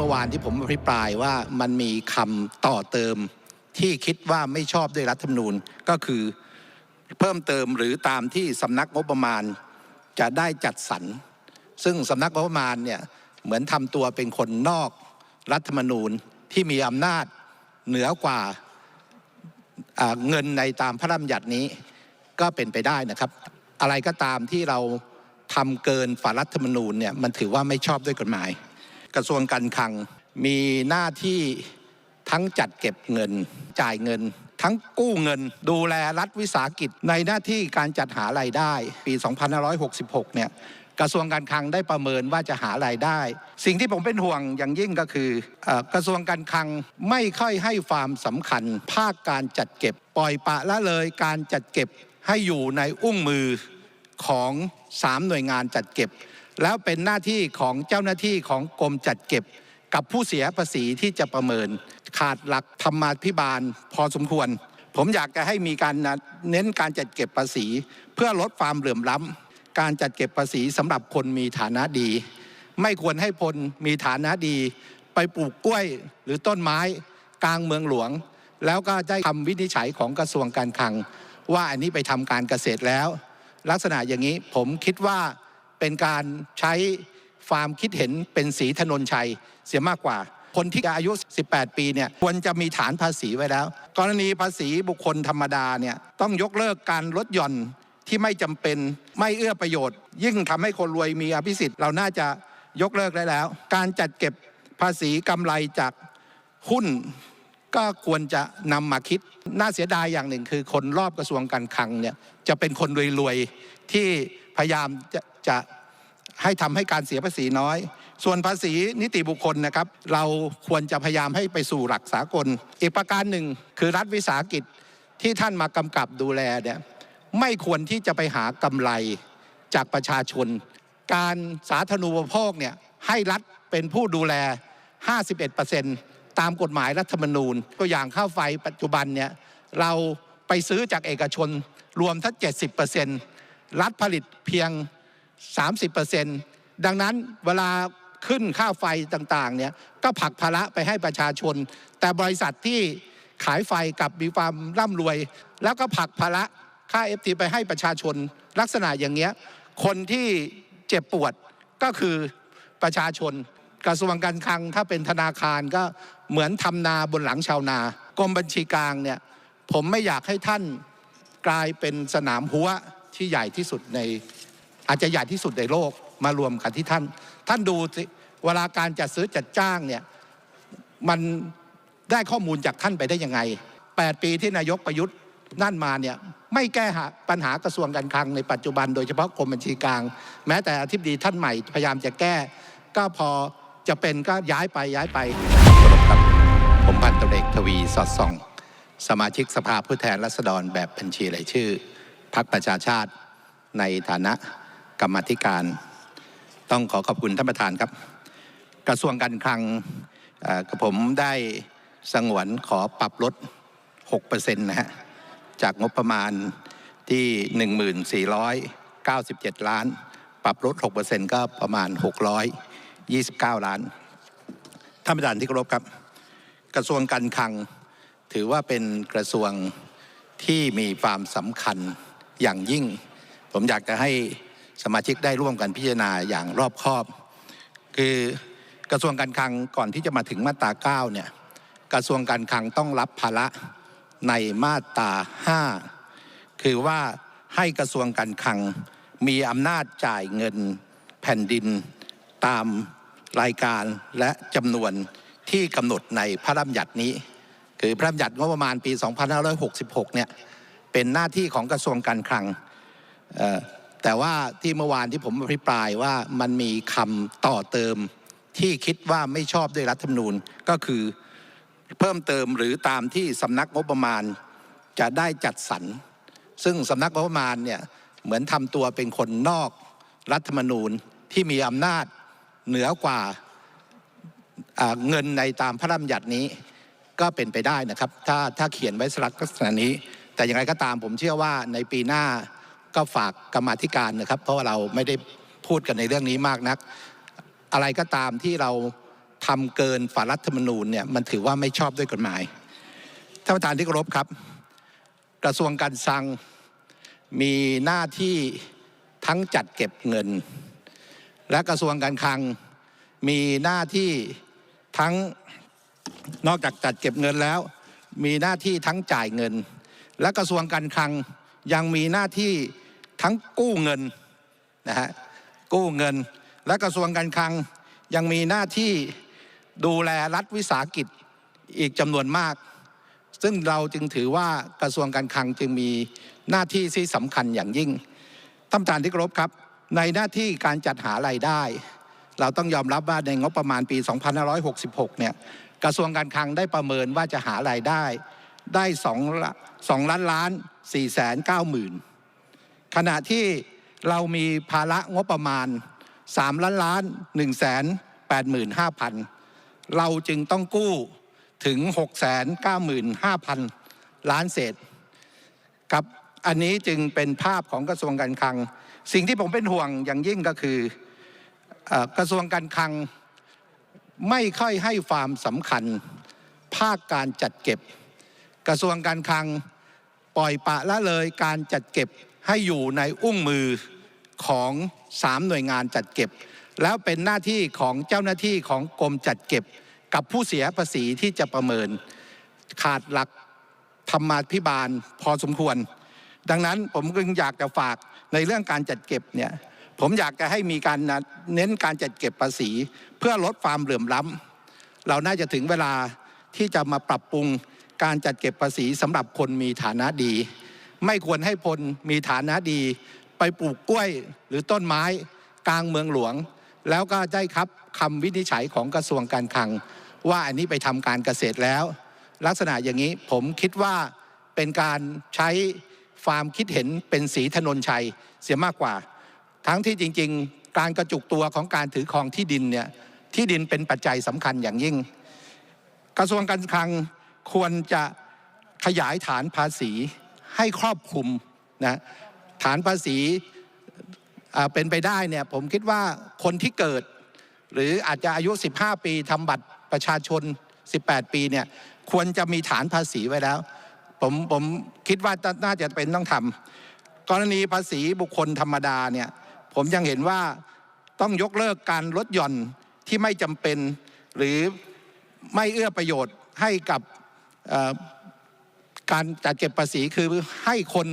เมื่อวานที่ผมอภิปรายว่ามันมีคำต่อเติมที่คิดว่าไม่ชอบด้วยรัฐธรรมนูญก็คือเพิ่มเติมหรือตามที่สำนักงบประมาณจะได้จัดสรรซึ่งสำนักงบประมาณเนี่ยเหมือนทำตัวเป็นคนนอกรัฐธรรมนูญที่มีอำนาจเหนือกว่าอ่าเงินในตามพระราชบัญญัตินี้ก็เป็นไปได้นะครับ อะไรก็ตามที่เราทำเกินฝ่ารัฐธรรมนูญเนี่ยมันถือว่าไม่ชอบด้วยกฎหมาย กระทรวงการคลังมีหน้าที่ทั้งจัดเก็บเงินจ่ายเงิน ทั้งกู้เงิน ดูแลรัฐวิสาหกิจในหน้าที่การจัดหารายได้ ปี 2566 เนี่ยกระทรวงการคลังได้ประเมินว่าจะหารายได้ สิ่งที่ผมเป็นห่วงอย่างยิ่งก็คืออกระทรวงการคลังไม่ค่อยให้ความสำคัญ ภาคการจัดเก็บ ปล่อยปละละเลยการจัดเก็บให้อยู่ในอุ้งมือของสามหน่วยงานจัดเก็บ แล้วเป็นหน้าที่ของเจ้าหน้าที่ของกรมจัดเก็บกับผู้เสียภาษีที่จะประเมิน ขาดหลักธรรมาภิบาลพอสมควร ผมอยากจะให้มีการเน้นการจัดเก็บภาษี เพื่อลดความเหลื่อมล้ำการจัดเก็บภาษีสำหรับคนมีฐานะดี ไม่ควรให้คนมีฐานะดี ไปปลูกกล้วยหรือต้นไม้ กลางเมืองหลวง แล้วก็ได้คำวินิจฉัยของกระทรวงการคลัง ว่าอันนี้ไปทำการเกษตรแล้ว ลักษณะอย่างนี้ผมคิดว่า เป็นการใช้ความคิดเห็นเป็นสีถนนชัยเสียมากกว่า คนที่อายุ 18 ปีเนี่ยควรจะมีฐานภาษีไว้แล้ว กรณีภาษีบุคคลธรรมดาเนี่ยต้องยกเลิกการลดหย่อนที่ไม่จำเป็นไม่เอื้อประโยชน์ ยิ่งทำให้คนรวยมีอภิสิทธิ์เราน่าจะยกเลิกได้แล้ว การจัดเก็บภาษีกำไรจากหุ้นก็ควรจะนำมาคิด น่าเสียดายอย่างหนึ่งคือคนรอบกระทรวงการคลังเนี่ยจะเป็นคนรวยๆที่พยายามจะ จะให้ทำให้การเสียภาษีน้อย ส่วนภาษีนิติบุคคลนะครับ เราควรจะพยายามให้ไปสู่หลักสากล อีกประการหนึ่งคือรัฐวิสาหกิจที่ท่านมากำกับดูแลเนี่ยไม่ควรที่จะไปหากำไรจากประชาชน การสาธารณูปโภคเนี่ยให้รัฐเป็นผู้ดูแล 51%ตามกฎหมายรัฐธรรมนูญ ตัวอย่างค่าวไฟปัจจุบันเนี่ยเราไปซื้อจากเอกชนรวมทั้ง70%รัฐผลิตเพียง 30 ดังนั้นเวลาขึ้นค่าไฟต่างๆเนี่ยก็ผลักภาระไปให้ประชาชน แต่บริษัทที่ขายไฟกับมีความร่ำรวย แล้วก็ผลักภาระค่า FT ไปให้ประชาชนลักษณะอย่างเงี้ยคนที่เจ็บปวดก็คือประชาชนกระทรวงการคลังถ้าเป็นธนาคารก็เหมือนทำนาบนหลังชาวนากรมบัญชีกลางเนี่ยผมไม่อยากให้ท่านกลายเป็นสนามหัวที่ใหญ่ที่สุดใน อาจจะใหญ่ที่สุดในโลกมารวมกันที่ท่าน ท่านดูสิเวลาการจัดซื้อจัดจ้างเนี่ยมันได้ข้อมูลจากท่านไปได้ยังไง 8 ปีที่นายกประยุทธ์นั่นมาเนี่ยไม่แก้ปัญหากระทรวงการคลังในปัจจุบัน โดยเฉพาะกรมบัญชีกลาง แม้แต่อธิบดีท่านใหม่พยายามจะแก้ ก็พอจะเป็นก็ย้ายไปย้ายไปรครับผมพันตำรวจเอกทวีสอดส่อง สมาชิกสภาผู้แทนราษฎรแบบบัญชีรายชื่อพรรคประชาชาติในฐานะ กรรมธิการ ต้องขอขอบคุณท่านประธานครับ กระทรวงการคลังกับผมได้สงวนขอปรับลด 6%นะฮะจากงบประมาณที่ 1497 ล้าน ปรับลด 6%ก็ประมาณ 629 ล้าน ท่านประธานที่เคารพครับ กระทรวงการคลังถือว่าเป็นกระทรวงที่มีความสำคัญอย่างยิ่ง ผมอยากจะให้ สมาชิกได้ร่วมกันพิจารณาอย่างรอบคอบ คือกระทรวงการคลังก่อนที่จะมาถึงมาตรา 9 เนี่ยกระทรวงการคลังต้องรับภาระในมาตรา 5 คือว่าให้กระทรวงการคลังมีอำนาจจ่ายเงินแผ่นดินตามรายการและจำนวนที่กำหนดในพระราชบัญญัตินี้ คือพระราชบัญญัติงบประมาณปี 2566 เนี่ยเป็นหน้าที่ของกระทรวงการคลังเแต่ว่าที่เมื่อวานที่ผมอภิปรายว่ามันมีคำต่อเติมที่คิดว่าไม่ชอบด้วยรัฐธรรมนูญก็คือเพิ่มเติมหรือตามที่สำนักงบประมาณจะได้จัดสรรซึ่งสำนักงบประมาณเนี่ยเหมือนทำตัวเป็นคนนอกรัฐธรรมนูญที่มีอำนาจเหนือกว่าอ่าเงินในตามพระราชบัญญัตินี้ก็เป็นไปได้นะครับ ถ้าถ้าเขียนไว้สลักลักษณะนี้ แต่อย่างไรก็ตามผมเชื่อว่าในปีหน้า ก็ฝากกรรมาธิการนะครับ เพราะว่าเราไม่ได้พูดกันในเรื่องนี้มากนัก อะไรก็ตามที่เราทำเกินฝ่ารัฐธรรมนูญเนี่ยมันถือว่าไม่ชอบด้วยกฎหมายท่านประธานที่เคารพครับ กระทรวงการคลังมีหน้าที่ทั้งจัดเก็บเงิน และกระทรวงการคลังมีหน้าที่ทั้งนอกจากจัดเก็บเงินแล้ว มีหน้าที่ทั้งจ่ายเงิน และกระทรวงการคลังยังมีหน้าที่ ทั้งกู้เงินนะฮะกู้เงิน และกระทรวงการคลังยังมีหน้าที่ดูแลรัฐวิสาหกิจอีกจำนวนมาก ซึ่งเราจึงถือว่ากระทรวงการคลังจึงมีหน้าที่ที่สำคัญอย่างยิ่งท่านประธานที่เคารพครับ ในหน้าที่การจัดหารายได้ เราต้องยอมรับว่าในงบประมาณปี 2566 เนี่ยกระทรวงการคลังได้ประเมินว่าจะหารายได้ได้2ล้านล้าน4แสน9หมื่น ขณะที่เรามีภาระงบประมาณ3ล้านล้าน1แสน8หมื่น5พันเราจึงต้องกู้ถึง 6 9 5 0 0 0 ล้านเศษครับอันนี้จึงเป็นภาพของกระทรวงการคลัง สิ่งที่ผมเป็นห่วงอย่างยิ่งก็คืออกระทรวงการคลังไม่ค่อยให้ความสำคัญภาคการจัดเก็บ กระทรวงการคลังปล่อยปะละเลยการจัดเก็บ ให้อยู่ในอุ้งมือของสามหน่วยงานจัดเก็บ แล้วเป็นหน้าที่ของเจ้าหน้าที่ของกรมจัดเก็บ กับผู้เสียภาษีที่จะประเมิน ขาดหลักธรรมาภิบาลพอสมควร ดังนั้นผมก็อยากจะฝากในเรื่องการจัดเก็บเนี่ยผมอยากจะให้มีการเน้นการจัดเก็บภาษี เพื่อลดความเหลื่อมล้ำเราน่าจะถึงเวลาที่จะมาปรับปรุงการจัดเก็บภาษีสำหรับคนมีฐานะดี ไม่ควรให้พลมีฐานะดี ไปปลูกกล้วยหรือต้นไม้กลางเมืองหลวง แล้วก็ได้ครับคำวินิจฉัยของกระทรวงการคลัง ว่าอันนี้ไปทำการเกษตรแล้ว ลักษณะอย่างนี้ผมคิดว่าเป็นการใช้ความคิดเห็นเป็นสีถนนชัยเสียมากกว่า ทั้งที่จริง ๆ การกระจุกตัวของการถือครองที่ดินเนี่ยที่ดินเป็นปัจจัยสำคัญอย่างยิ่ง กระทรวงการคลังควรจะขยายฐานภาษี ให้ครอบคลุมนะฐานภาษีเป็นไปได้เนี่ยผมคิดว่าคนที่เกิด หรืออาจจะอายุ 15 ปีทำบัตรประชาชน 18 ปีเนี่ยควรจะมีฐานภาษีไว้แล้ว ผมผมคิดว่าน่าจะเป็นต้องทำกรณีภาษีบุคคลธรรมดาเนี่ยผมยังเห็นว่าต้องยกเลิกการลดหย่อนที่ไม่จำเป็น หรือไม่เอื้อประโยชน์ให้กับ การจัดเก็บภาษีคือให้คน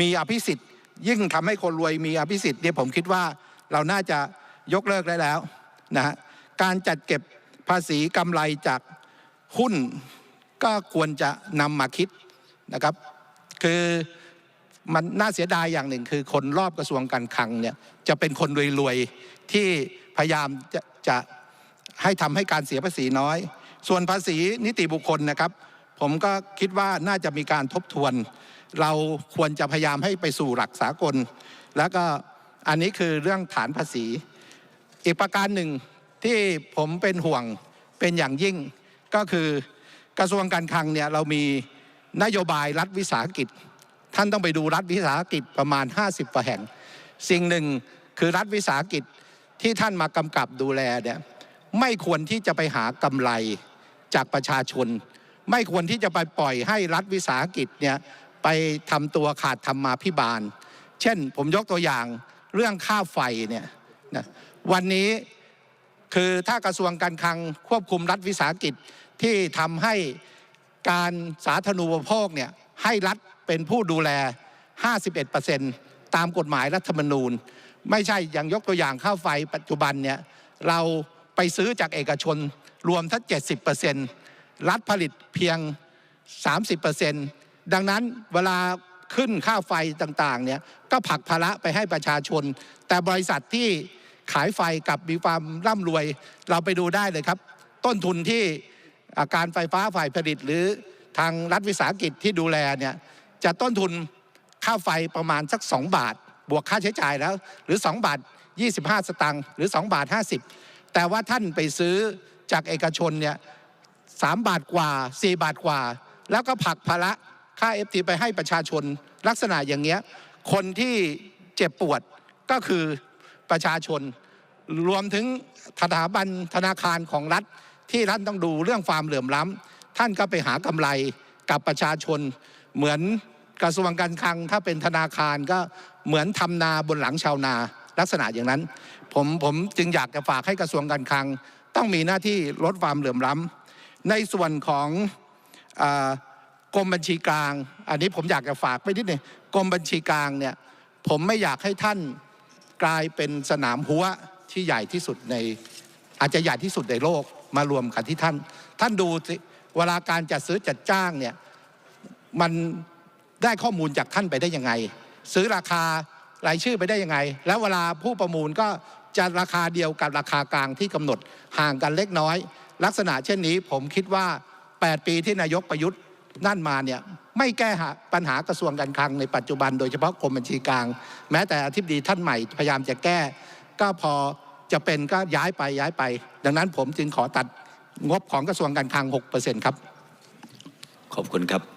มีอภิสิทธิ์ ยิ่งทำให้คนรวยมีอภิสิทธิ์เนี่ยผมคิดว่าเราน่าจะยกเลิกได้แล้วนะฮะการจัดเก็บภาษีกำไรจากหุ้นก็ควรจะนำมาคิดนะครับ คือมันน่าเสียดายอย่างหนึ่ง คือคนรอบกระทรวงการคลังเนี่ยจะเป็นคนรวยๆที่พยายามจะจะให้ทำให้การเสียภาษีน้อย ส่วนภาษีนิติบุคคลนะครับ ผมก็คิดว่าน่าจะมีการทบทวน เราควรจะพยายามให้ไปสู่หลักสากล แล้วก็อันนี้คือเรื่องฐานภาษี อีกประการหนึ่งที่ผมเป็นห่วงเป็นอย่างยิ่ง ก็คือกระทรวงการคลังเนี่ยเรามีนโยบายรัฐวิสาหกิจ ท่านต้องไปดูรัฐวิสาหกิจประมาณ 50กว่าแห่ง สิ่งหนึ่งคือรัฐวิสาหกิจที่ท่านมากำกับดูแลเนี่ยไม่ควรที่จะไปหากำไรจากประชาชน ไม่ควรที่จะไปปล่อยให้รัฐวิสาหกิจเนี่ยไปทำตัวขาดธรรมาภิบาล เช่นผมยกตัวอย่างเรื่องค่าไฟเนี่ยนะวันนี้คือถ้ากระทรวงการคลังควบคุมรัฐวิสาหกิจที่ทำให้การสาธารณูปโภคเนี่ยให้รัฐเป็นผู้ดูแล 51%ตามกฎหมายรัฐธรรมนูญ ไม่ใช่อย่างยกตัวอย่างค่าไฟปัจจุบันเนี่ยเราไปซื้อจากเอกชนรวมทั้ง70% รัฐผลิตเพียง 30 ดังนั้นเวลาขึ้นค่าไฟต่างๆเนี่ยก็ผลักภาระไปให้ประชาชน แต่บริษัทที่ขายไฟกับมีความร่ำรวย เราไปดูได้เลยครับ ต้นทุนที่าการไฟฟ้าฝ่ายผลิตหรือทางรัฐวิสาหกิจที่ดูแลเนี่ยจะต้นทุนค่าไฟประมาณสัก 2 บาท บวกค่าใช้จ่ายแล้ว หรือ 2 บาท 25 สตางค์หรือ 2 บาท 50 แต่ว่าท่านไปซื้อจากเอกชนเนี่ย สามบาทกว่า 4 บาทกว่า แล้วก็ผลักภาระค่าเอฟทีไปให้ประชาชนลักษณะอย่างเงี้ยคนที่เจ็บปวดก็คือประชาชน รวมถึงสถาบันธนาคารของรัฐที่ท่านต้องดูเรื่องความเหลื่อมล้ำท่านก็ไปหากำไรกับประชาชน เหมือนกระทรวงการคลัง ถ้าเป็นธนาคารก็เหมือนทำนาบนหลังชาวนาลักษณะอย่างนั้น ผมผมจึงอยากจะฝากให้กระทรวงการคลัง ต้องมีหน้าที่ลดความเหลื่อมล้ำ ในส่วนของอกรมบัญชีกลาง อันนี้ผมอยากจะฝากไปนิดนึงกรมบัญชีกลางเนี่ยผมไม่อยากให้ท่านกลายเป็นสนามหัวที่ใหญ่ที่สุดในอาจจะใหญ่ที่สุดในโลกมารวมกันที่ท่าน ท่านดูสิเวลาการจัดซื้อจัดจ้างเนี่ยมันได้ข้อมูลจากท่านไปได้ยังไง ซื้อราคารายชื่อไปได้ยังไง แล้วเวลาผู้ประมูลก็จะราคาเดียวกับราคากลางที่กำหนดห่างกันเล็กน้อย ลักษณะเช่นนี้ผมคิดว่า 8 ปีที่นายกประยุทธ์นั่นมาเนี่ยไม่แก้ปัญหากระทรวงการคลังในปัจจุบัน โดยเฉพาะกรมบัญชีกลาง แม้แต่อธิบดีท่านใหม่พยายามจะแก้ ก็พอจะเป็นก็ย้ายไปย้ายไป ดังนั้นผมจึงขอตัดงบของกระทรวงการคลัง 6%ครับ ขอบคุณครับ